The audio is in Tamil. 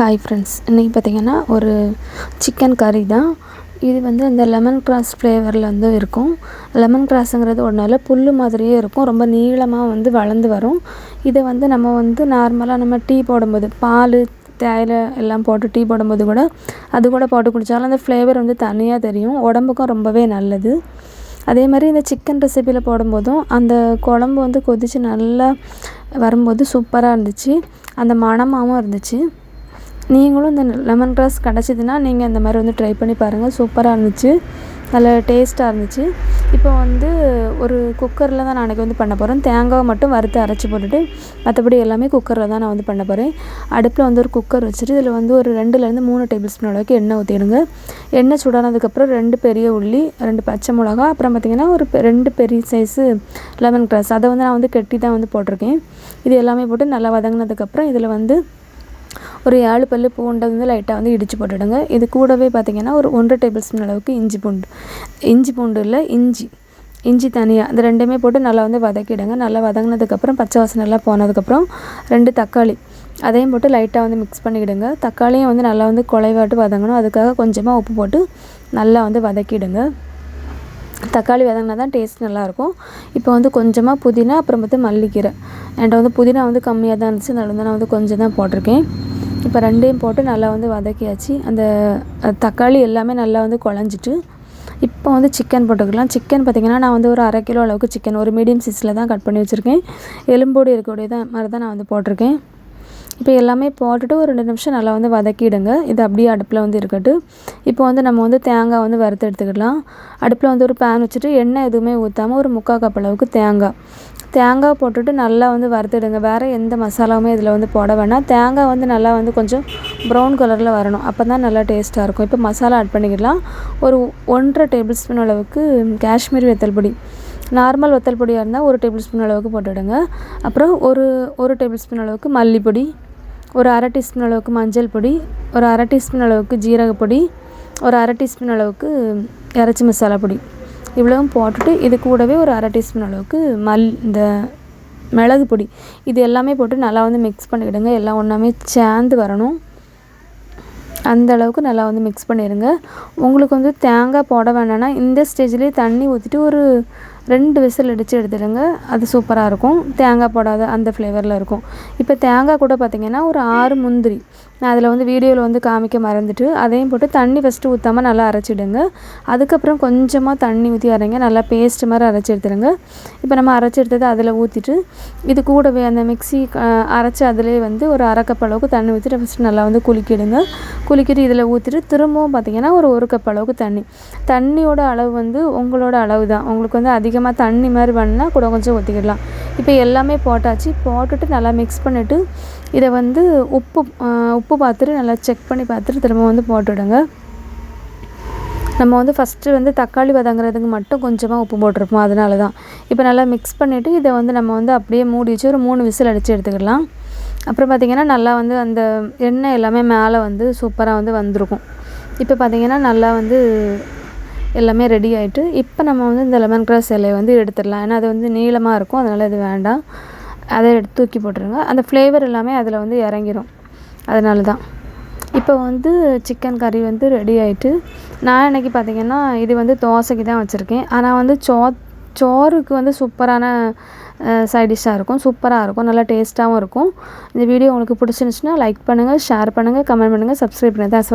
ஹாய் ஃப்ரெண்ட்ஸ் இன்றைக்கி பார்த்திங்கன்னா ஒரு சிக்கன் கறி தான். இது வந்து அந்த லெமன் கிராஸ் ஃப்ளேவரில் வந்து இருக்கும். லெமன் கிராஸுங்கிறது ஒன்றும் புல் மாதிரியே இருக்கும். ரொம்ப நீளமாக வந்து வளர்ந்து வரும். இதை வந்து நம்ம வந்து நார்மலாக நம்ம டீ போடும்போது பால் தேயிலை எல்லாம் போட்டு டீ போடும்போது கூட அது கூட போட்டு குடித்தாலும் அந்த ஃப்ளேவர் வந்து தனியாக தெரியும். உடம்புக்கும் ரொம்பவே நல்லது. அதே மாதிரி இந்த சிக்கன் ரெசிப்பியில் போடும்போதும் அந்த குழம்பு வந்து கொதித்து நல்லா வரும்போது சூப்பராக இருந்துச்சு. அந்த மணமாகவும் இருந்துச்சு. நீங்களும் இந்த லெமன் கிராஸ் கிடச்சிதுன்னா நீங்கள் இந்த மாதிரி வந்து ட்ரை பண்ணி பாருங்கள் சூப்பராக இருந்துச்சு. நல்ல டேஸ்ட்டாக இருந்துச்சு. இப்போ வந்து ஒரு குக்கரில் தான் நான் அன்றைக்கி வந்து பண்ண போகிறேன் தேங்காவை மட்டும் வறுத்து அரைச்சி போட்டுட்டு மற்றபடி எல்லாமே குக்கரில் தான் நான் வந்து பண்ண போகிறேன் அடுப்பில் வந்து ஒரு குக்கர் வச்சுட்டு இதில் வந்து ஒரு ரெண்டுலேருந்து மூணு டேபிள் ஸ்பூன் அளவுக்கு எண்ணெய் ஊற்றிடுங்க எண்ணெய் சூடானதுக்கப்புறம் ரெண்டு பெரிய உள்ளி ரெண்டு பச்சை மிளகா அப்புறம் பார்த்திங்கன்னா ஒரு ரெண்டு பெரிய சைஸு லெமன் கிராஸ் அதை வந்து நான் வந்து கெட்டி தான் வந்து போட்டிருக்கேன். இது எல்லாமே போட்டு நல்லா வதங்கினதுக்கப்புறம் இதில் வந்து ஒரு ஏழு பல் பூண்டை வந்து லைட்டாக வந்து இடித்து போட்டுவிடுங்க இது கூடவே பார்த்திங்கன்னா ஒரு ஒன்றரை டேபிள் ஸ்பூன் அளவுக்கு இஞ்சி பூண்டு. இஞ்சி பூண்டு இல்லை இஞ்சி. இஞ்சி தனியாக இந்த ரெண்டுமே போட்டு நல்லா வந்து வதக்கிடுங்க. நல்லா வதங்கினதுக்கப்புறம் பச்சை வாசனை போனதுக்கப்புறம் ரெண்டு தக்காளி. அதையும் போட்டு லைட்டாக வந்து மிக்ஸ் பண்ணிக்கிடுங்க தக்காளியும் வந்து நல்லா வந்து குலைவாட்டு வதங்கணும். அதுக்காக கொஞ்சமாக உப்பு போட்டு நல்லா வந்து வதக்கிடுங்க. தக்காளி வதங்கினா தான் டேஸ்ட் நல்லாயிருக்கும். இப்போ வந்து கொஞ்சமாக புதினா அப்புறம் பார்த்து மல்லிக்கீரை என்கிட்ட வந்து புதினா வந்து கம்மியாக தான் இருந்துச்சு. அதனால வந்து நான் வந்து கொஞ்சம் தான் போட்டிருக்கேன். இப்போ ரெண்டையும் போட்டு நல்லா வந்து வதக்கியாச்சு. அந்த தக்காளி எல்லாமே நல்லா வந்து குழஞ்சிட்டு இப்போ வந்து சிக்கன் போட்டுக்கலாம். சிக்கன் பார்த்திங்கன்னா நான் வந்து ஒரு அரை கிலோ அளவுக்கு சிக்கன் ஒரு மீடியம் சைஸில் தான் கட் பண்ணி வச்சுருக்கேன். எலும்போடு இருக்கக்கூடிய தான் மாதிரி தான் நான் வந்து போட்டிருக்கேன். இப்போ எல்லாமே போட்டுட்டு ஒரு ரெண்டு நிமிஷம் நல்லா வந்து வதக்கிடுங்க. இது அப்படியே அடுப்பில் வந்து இருக்கட்டும். இப்போ வந்து நம்ம வந்து தேங்காய் வந்து வறுத்து எடுத்துக்கலாம். அடுப்பில் வந்து ஒரு பேன் வச்சுட்டு எண்ணெய் எதுவுமே ஊற்றாமல் ஒரு முக்கால் கப் அளவுக்கு தேங்காய். தேங்காய் போட்டுட்டு நல்லா வந்து வறுத்துடுங்க. வேறு எந்த மசாலாவுமே இதில் வந்து போட வேணாம். தேங்காய் வந்து நல்லா வந்து கொஞ்சம் ப்ரௌன் கலரில் வரணும். அப்போ தான் நல்லா டேஸ்ட்டாக இருக்கும். இப்போ மசாலா ஆட் பண்ணிக்கலாம். ஒரு ஒன்றரை டேபிள் ஸ்பூன் அளவுக்கு காஷ்மீரி வெத்தல் பொடி. நார்மல் வத்தல் பொடியாக இருந்தால் ஒரு டேபிள் ஸ்பூன் அளவுக்கு போட்டுவிடுங்க அப்புறம் ஒரு ஒரு டேபிள் ஸ்பூன் அளவுக்கு மல்லிப்பொடி. ஒரு அரை டீஸ்பூன் அளவுக்கு மஞ்சள் பொடி. ஒரு அரை டீஸ்பூன் அளவுக்கு ஜீரகப்பொடி. ஒரு அரை டீஸ்பூன் அளவுக்கு இறச்சி மசாலா பொடி. இவ்வளவும் போட்டுட்டு இது கூடவே ஒரு அரை டீஸ்பூன் அளவுக்கு மல் இந்த மிளகு பொடி. இது எல்லாமே போட்டு நல்லா வந்து மிக்ஸ் பண்ணிக்கிடுங்க எல்லாம் ஒன்றாமே சேர்ந்து வரணும். அந்த அளவுக்கு நல்லா வந்து மிக்ஸ் பண்ணிடுங்க. உங்களுக்கு வந்து தேங்காய் போட வேணான்னா இந்த ஸ்டேஜ்லேயே தண்ணி ஊற்றிட்டு ஒரு ரெண்டு விசில் அடித்து எடுத்துடுங்க. அது சூப்பராக இருக்கும். தேங்காய் போடாத அந்த ஃப்ளேவரில் இருக்கும். இப்போ தேங்காய் கூட பார்த்திங்கன்னா ஒரு ஆறு முந்திரி. நான் அதில் வந்து வீடியோவில் வந்து காமிக்க மறந்துட்டு அதையும் போட்டு தண்ணி ஃபஸ்ட்டு ஊற்றாமல் நல்லா அரைச்சிடுங்க. அதுக்கப்புறம் கொஞ்சமாக தண்ணி ஊற்றி அரைங்க நல்லா பேஸ்ட் மாதிரி அரைச்சி எடுத்துடுங்க. இப்போ நம்ம அரைச்சி எடுத்தது அதில் ஊற்றிட்டு இது கூடவே அந்த மிக்சி அரைச்சி அதிலே வந்து ஒரு அரைக்கப் அளவுக்கு தண்ணி ஊற்றிட்டு ஃபஸ்ட்டு நல்லா வந்து குலுக்கிடுங்க. குலுக்கிட்டு இதில் ஊற்றிட்டு திரும்பவும் பார்த்திங்கன்னா ஒரு ஒரு கப் அளவுக்கு தண்ணி. தண்ணியோட அளவு வந்து உங்களோட அளவு தான். உங்களுக்கு வந்து அதிகமாக தண்ணி மாதிரி வேணுன்னா கூட கொஞ்சம் ஊற்றிக்கிடலாம் இப்போ எல்லாமே போட்டாச்சு. போட்டுட்டு நல்லா மிக்ஸ் பண்ணிவிட்டு இதை வந்து உப்பு உப்பு உப்பு பார்த்துட்டு நல்லா செக் பண்ணி பார்த்துட்டு திரும்ப வந்து போட்டுவிடுங்க நம்ம வந்து ஃபஸ்ட்டு வந்து தக்காளி வதங்குறதுக்கு மட்டும் கொஞ்சமாக உப்பு போட்டிருப்போம். அதனால தான் இப்போ நல்லா மிக்ஸ் பண்ணிவிட்டு இதை வந்து நம்ம வந்து அப்படியே மூடி வச்சு ஒரு மூணு விசில் அடித்து எடுத்துக்கலாம். அப்புறம் பார்த்திங்கன்னா நல்லா வந்து அந்த எண்ணெய் எல்லாமே மேலே வந்து சூப்பராக வந்து வந்திருக்கும். இப்போ பார்த்திங்கன்னா நல்லா வந்து எல்லாமே ரெடி ஆகிட்டு இப்போ நம்ம வந்து இந்த லெமன் கிராஸ் இலையை வந்து எடுத்துடலாம். ஏன்னா அது வந்து நீளமாக இருக்கும். அதனால் இது வேண்டாம். அதை எடுத்து தூக்கி போட்டுருங்க. அந்த ஃப்ளேவர் எல்லாமே அதில் வந்து இறங்கிரும். அதனால தான் இப்போ வந்து சிக்கன் கறி வந்து ரெடி ஆகிட்டு நான் இன்றைக்கி பார்த்திங்கன்னா இது வந்து தோசைக்கு தான் வச்சுருக்கேன். ஆனால் வந்து சோ சோறுக்கு வந்து சூப்பரான சைட் டிஷ்ஷாக இருக்கும். சூப்பராக இருக்கும். நல்லா டேஸ்ட்டாகவும் இருக்கும். இந்த வீடியோ உங்களுக்கு பிடிச்சிருந்துச்சுன்னா லைக் பண்ணுங்கள் ஷேர் பண்ணுங்கள் கமெண்ட் பண்ணுங்கள் சப்ஸ்கிரைப் பண்ணுங்கள் தேங்க்ஸ்